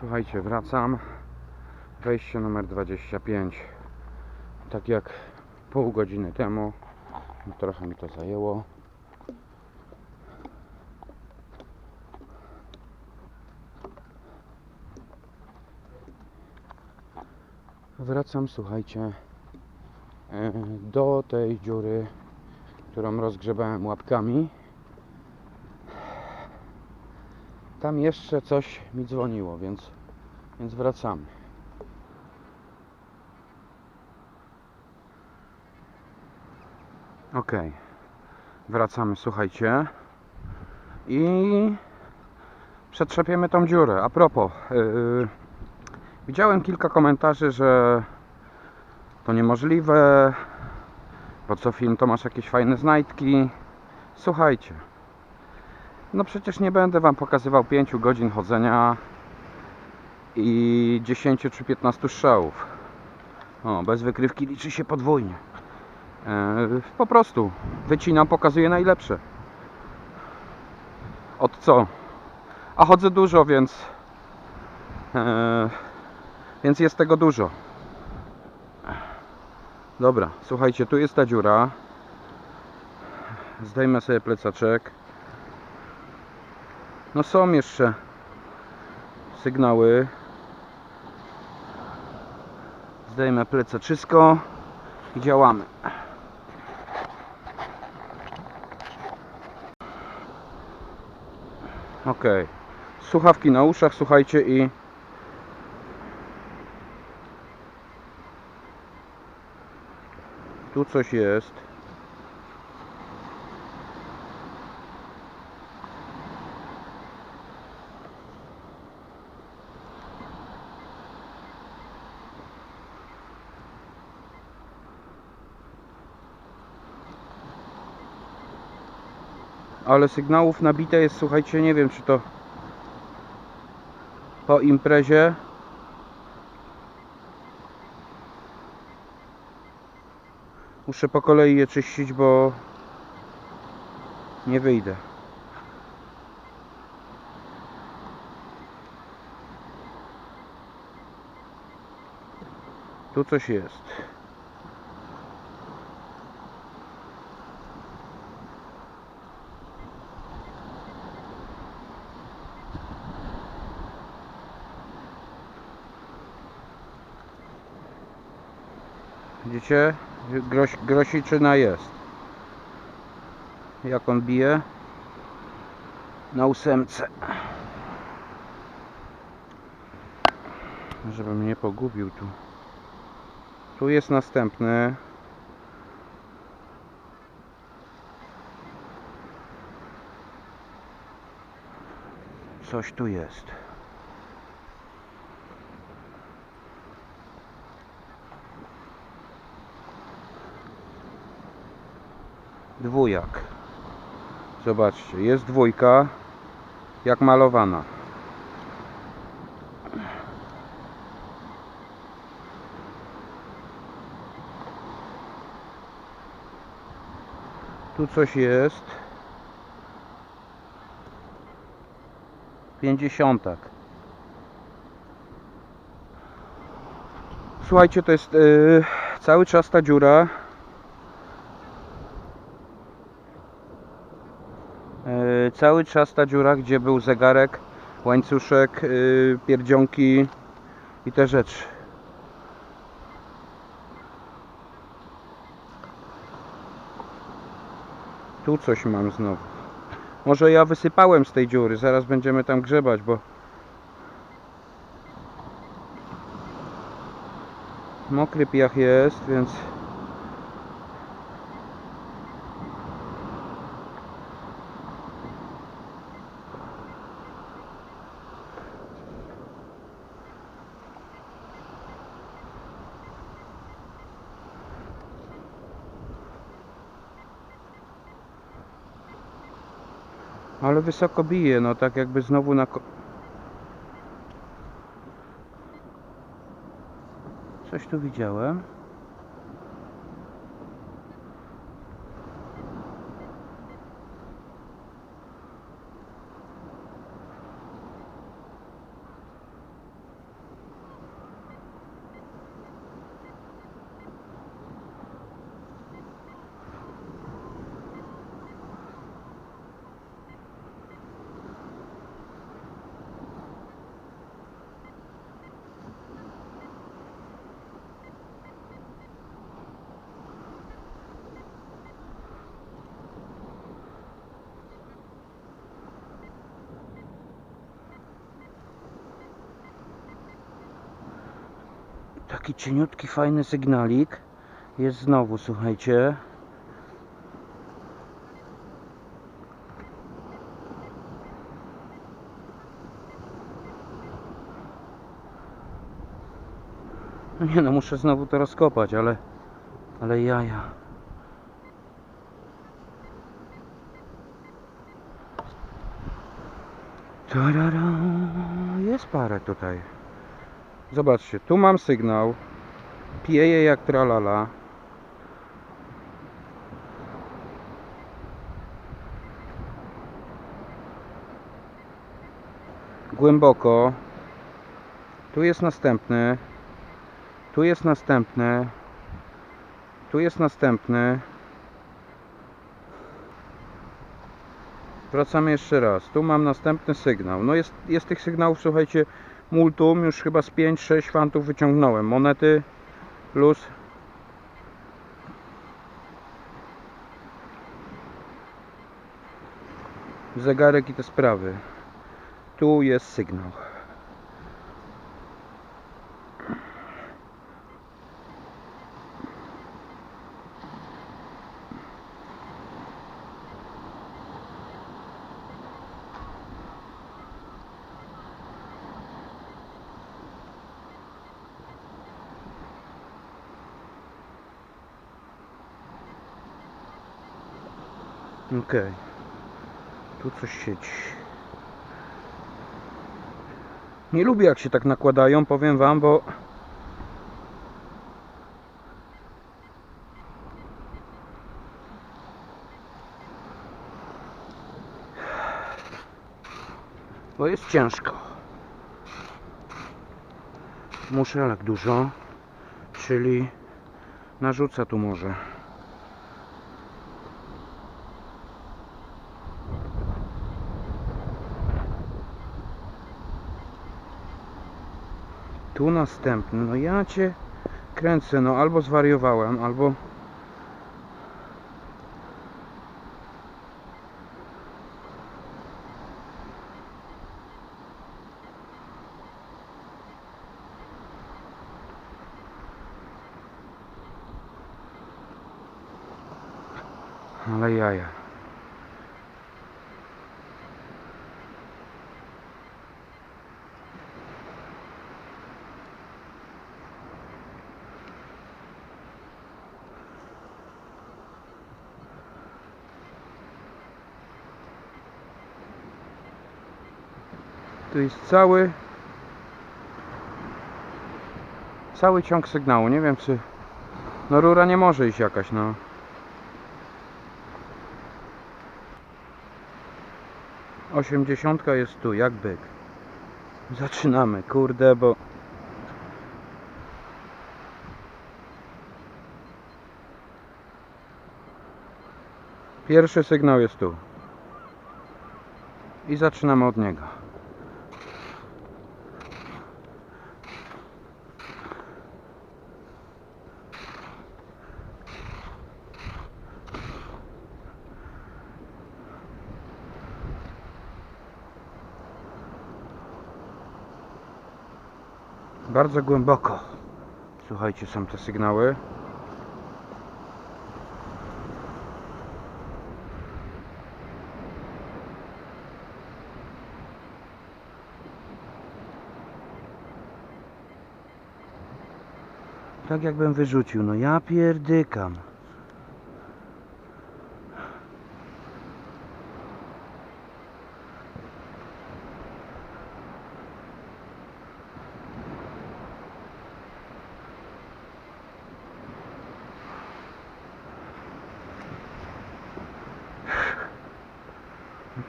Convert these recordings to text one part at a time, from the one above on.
Słuchajcie, wracam. Wejście numer 25. Tak jak pół godziny temu. Trochę mi to zajęło. Wracam, słuchajcie, e, do tej dziury, którą rozgrzebałem łapkami. Tam jeszcze coś mi dzwoniło, więc, więc wracamy. Ok, wracamy, słuchajcie. I przetrzepiemy tą dziurę. A propos, yy, widziałem kilka komentarzy, że to niemożliwe. Po co film to masz jakieś fajne znajdki? Słuchajcie, no przecież nie będę Wam pokazywał 5 godzin chodzenia i 10 czy 15 strzałów. O, bez wykrywki liczy się podwójnie. E, po prostu wycinam, pokazuję najlepsze. Od co? A chodzę dużo, więc e, więc jest tego dużo. Dobra, słuchajcie, tu jest ta dziura. Zdejmę sobie plecaczek. No są jeszcze sygnały. Zdejmę plecaczysko i działamy. Ok. Słuchawki na uszach, słuchajcie i tu coś jest. Ale sygnałów nabite jest, słuchajcie, nie wiem czy to po imprezie. Muszę po kolei je czyścić, bo nie wyjdę. Tu coś jest Widzicie? Groś, grosiczyna jest. Jak on bije? Na ósemce. Żebym nie pogubił tu. Tu jest następny. Coś tu jest. Dwójak. Zobaczcie jest dwójka jak malowana. Tu coś jest. Pięćdziesiątak słuchajcie to jest yy, cały czas ta dziura Yy, cały czas ta dziura, gdzie był zegarek, łańcuszek, yy, pierdzionki i te rzeczy. Tu coś mam znowu. Może ja wysypałem z tej dziury, zaraz będziemy tam grzebać, bo mokry piach jest, więc Ale wysoko bije, no tak jakby znowu na... Coś tu widziałem. Taki cieniutki, fajny sygnalik. Jest znowu, słuchajcie. No nie no, muszę znowu to rozkopać, ale... Ale jaja. Tarara, jest parę tutaj. Zobaczcie, tu mam sygnał. Pieje jak tralala. Głęboko. Tu jest następny. Tu jest następny. Tu jest następny. Wracamy jeszcze raz. Tu mam następny sygnał. No jest, jest tych sygnałów, słuchajcie, multum. Już chyba z 5-6 fantów wyciągnąłem. Monety plus zegarek i te sprawy. Tu jest sygnał. Okej. Tu coś siedzi. Nie lubię jak się tak nakładają, powiem wam, bo bo jest ciężko. Muszelek dużo, czyli narzuca tu może. Tu następny. No ja cię kręcę. No albo zwariowałem, albo... Ale jaja. Tu jest cały cały ciąg sygnału. Nie wiem czy no rura nie może iść jakaś, no. Osiemdziesiątka jest tu, jak byk. Zaczynamy, kurde, bo Pierwszy sygnał jest tu. I zaczynamy od niego. Bardzo głęboko. Słuchajcie, są te sygnały. Tak jakbym wyrzucił. No ja pierdykam.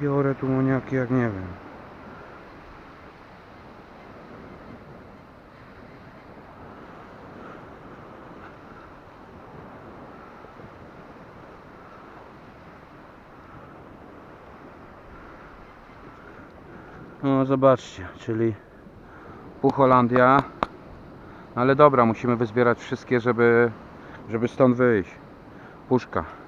Piorę tu moniaki jak nie wiem. No zobaczcie, czyli pół Holandia. Ale dobra, musimy wyzbierać wszystkie, żeby, żeby stąd wyjść. Puszka.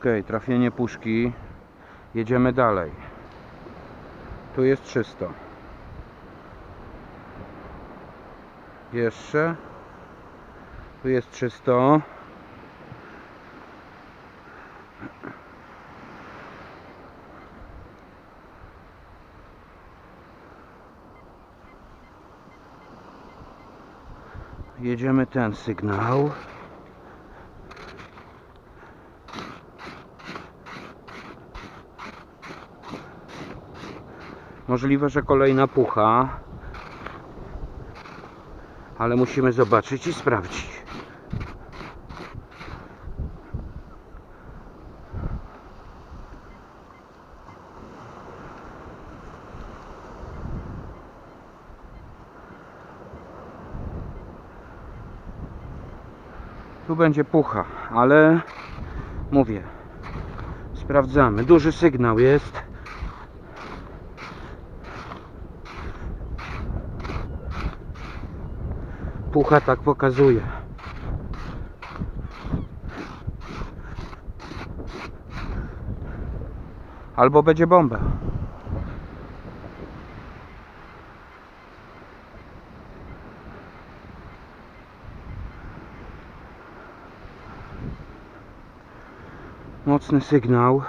Ok, trafienie puszki. Jedziemy dalej. Tu jest czysto. Jeszcze. Tu jest czysto. Jedziemy ten sygnał. Możliwe, że kolejna pucha. Ale musimy zobaczyć i sprawdzić. Tu będzie pucha, ale mówię, sprawdzamy. Duży sygnał jest. Pucha tak pokazuje. Albo będzie bomba. Mocny sygnał.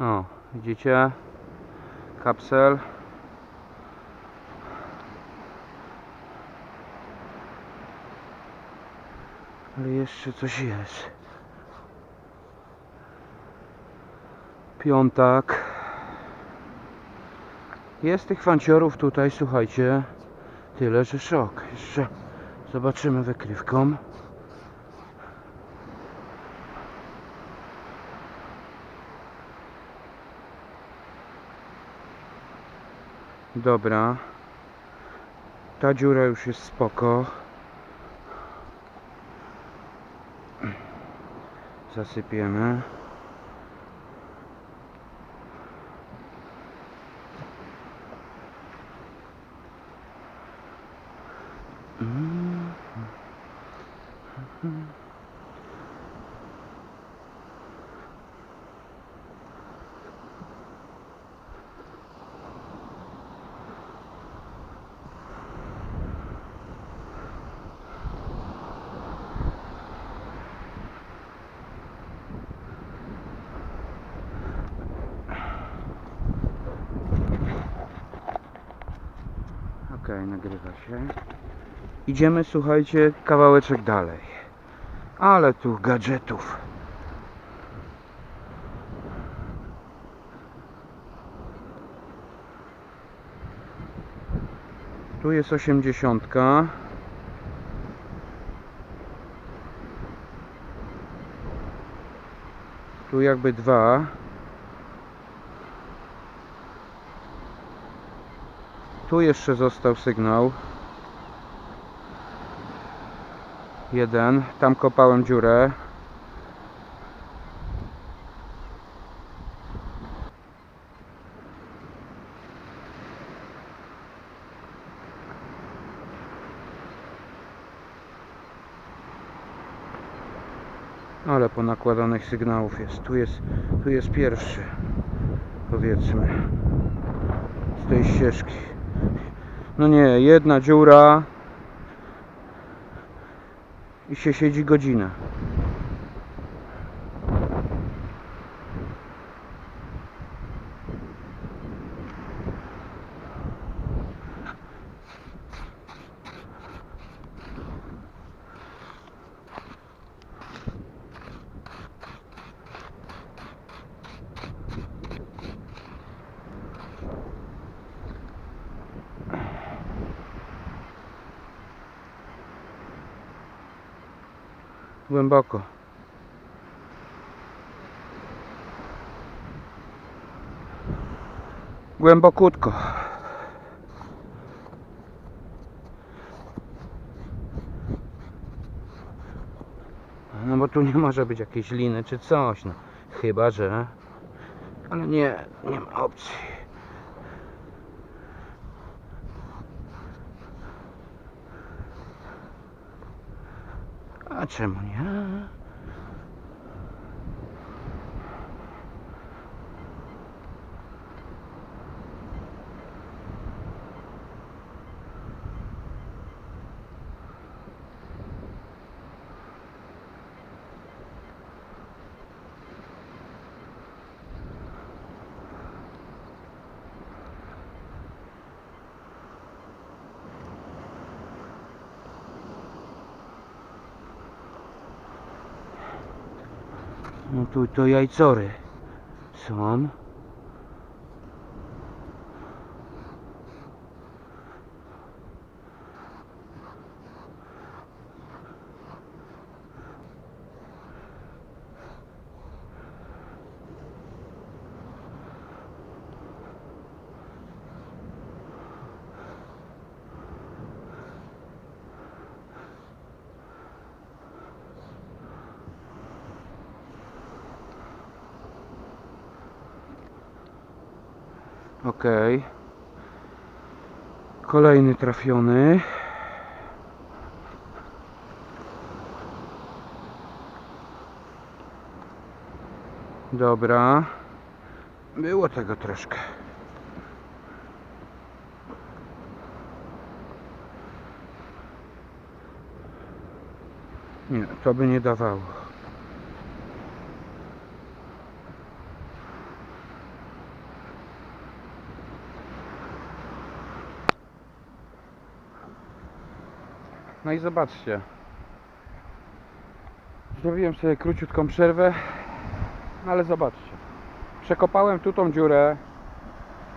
O, widzicie? Kapsel. Ale jeszcze coś jest. Piątak. Jest tych fanciorów tutaj, słuchajcie. Tyle, że szok. Jeszcze zobaczymy wykrywką. Dobra. Ta dziura już jest spoko. Zasypiemy. Się. Idziemy, słuchajcie, kawałeczek dalej. Ale tu gadżetów. Tu jest osiemdziesiątka. Tu jakby dwa. Tu jeszcze został sygnał. Jeden. Tam kopałem dziurę. Ale ponakładanych sygnałów jest. Tu jest, tu jest pierwszy. Powiedzmy. Z tej ścieżki. No nie, jedna dziura i się siedzi godzinę. Głęboko. Głębokutko. No bo tu nie może być jakiejś liny czy coś, no. Chyba, że... Ale nie, nie ma opcji. A No tu to jajcory są. Okej. Kolejny trafiony. Dobra. Było tego troszkę. Nie, to by nie dawało. No i zobaczcie. Zrobiłem sobie króciutką przerwę, no ale zobaczcie. Przekopałem tu tą dziurę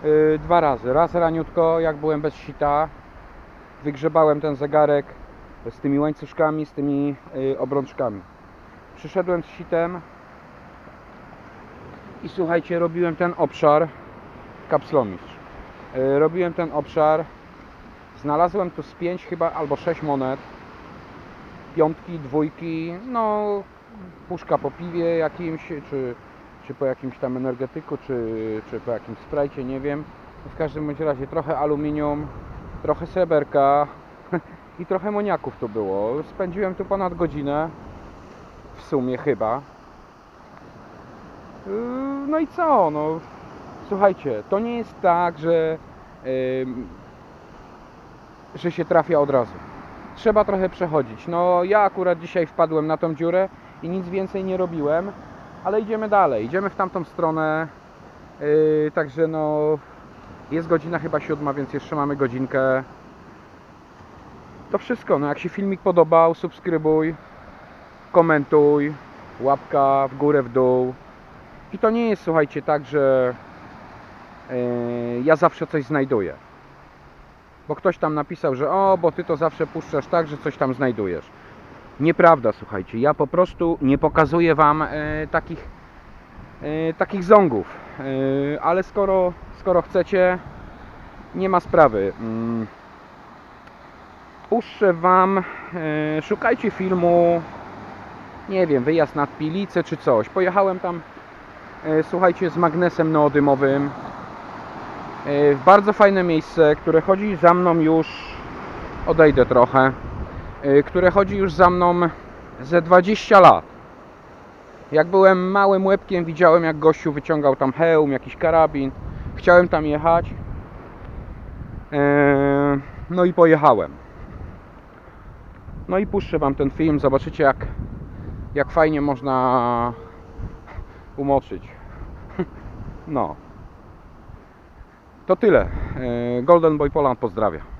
yy, dwa razy. Raz raniutko, jak byłem bez sita. Wygrzebałem ten zegarek z tymi łańcuszkami, z tymi yy, obrączkami. Przyszedłem z sitem i słuchajcie, robiłem ten obszar kapslomistrz. Yy, robiłem ten obszar Znalazłem tu z 5 chyba albo 6 monet. Piątki, dwójki, no puszka po piwie jakimś, czy, czy po jakimś tam energetyku, czy, czy po jakimś sprajcie, nie wiem. W każdym bądź razie trochę aluminium, trochę sreberka i trochę moniaków tu było. Spędziłem tu ponad godzinę, w sumie chyba. Yy, No i co, no słuchajcie, to nie jest tak, że ym, że się trafia od razu. Trzeba trochę przechodzić. No ja akurat dzisiaj wpadłem na tą dziurę i nic więcej nie robiłem, ale idziemy dalej. Idziemy w tamtą stronę. Yy, także no jest godzina chyba siódma, więc jeszcze mamy godzinkę. To wszystko. No jak się filmik podobał, subskrybuj, komentuj, łapka w górę, w dół. I to nie jest, słuchajcie, tak, że yy, ja zawsze coś znajduję bo ktoś tam napisał, że o, bo ty to zawsze puszczasz tak, że coś tam znajdujesz. Nieprawda, słuchajcie, ja po prostu nie pokazuję wam e, takich e, takich zongów, e, ale skoro, skoro chcecie, nie ma sprawy. Mm. Puszczę wam, e, szukajcie filmu, nie wiem, wyjazd nad Pilicę czy coś. Pojechałem tam, e, słuchajcie, z magnesem neodymowym, w bardzo fajne miejsce, które chodzi za mną już odejdę trochę e, które chodzi już za mną ze 20 lat. Jak byłem małym łebkiem widziałem jak gościu wyciągał tam hełm, jakiś karabin. Chciałem tam jechać. E, no i pojechałem. No i puszczę wam ten film zobaczycie jak jak fajnie można umoczyć. No to tyle. E, Golden Boy Poland pozdrawia.